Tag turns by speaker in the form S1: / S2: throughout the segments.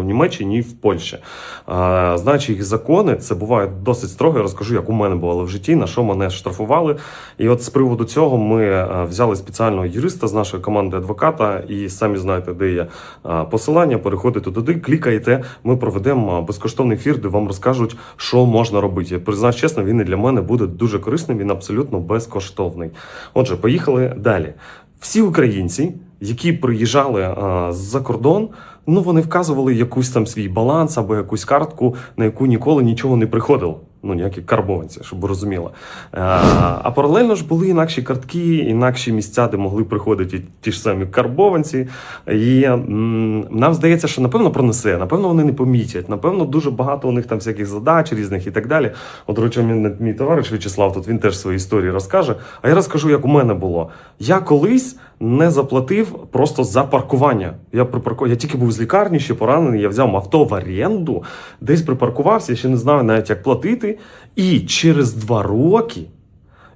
S1: в Німеччині і в Польщі. А, знаючи їх закони, це буває досить строго. Я розкажу, як у мене бувало в житті, на що мене штрафували. І от з приводу цього ми е, взяли спеціального юриста з нашої команди адвоката, і самі знаєте, де є е, посилання. Переходите туди, клікаєте. Ми проведемо е, безкоштовний ефір, де вам розкажуть, що можна робити. Я признаюсь чесно, він і для мене буде дуже корисним. Він абсолютно безкоштовний. Отже, поїхали далі. Всі українці, які приїжджали з-за кордон, ну вони вказували якусь там свій баланс або якусь картку, на яку ніколи нічого не приходило. Ну, ніякі карбованці, щоб ви розуміли. А, паралельно ж були інакші картки, інакші місця, де могли приходити ті ж самі карбованці. І нам здається, що напевно пронесе, напевно, вони не помітять. Напевно, дуже багато у них там всяких задач різних і так далі. От, речі, мій, мій товариш В'ячеслав, тут він теж свої історії розкаже. А я розкажу, як у мене було. Я колись не заплатив просто за паркування. Я припарку... я тільки був з лікарні, ще поранений. Я взяв авто в оренду, десь припаркувався, ще не знаю навіть як платити. І через два роки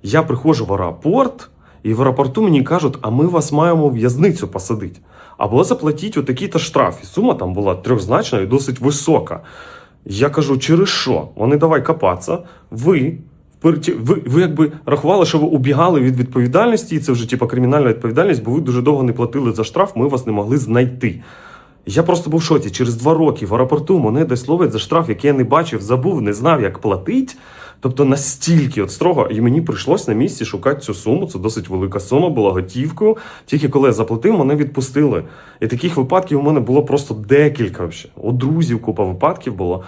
S1: я приходжу в аеропорт, і в аеропорту мені кажуть, а ми вас маємо в'язницю посадити. Або заплатіть отакий-то штраф. І сума там була трьохзначна і досить висока. Я кажу, через що? Вони давай копатися. Ви. Ви, ви якби рахували, що ви убігали від відповідальності, і це вже типа кримінальна відповідальність, бо ви дуже довго не платили за штраф, ми вас не могли знайти. Я просто був в шоці. Через два роки в аеропорту мене десь ловить за штраф, який я не бачив, забув, не знав, як платить. Тобто настільки от строго, і мені прийшлось на місці шукати цю суму. Це досить велика сума, була готівкою. Тільки коли я заплатив, мене відпустили. І таких випадків у мене було просто декілька. Взагалі. У друзів купа випадків було.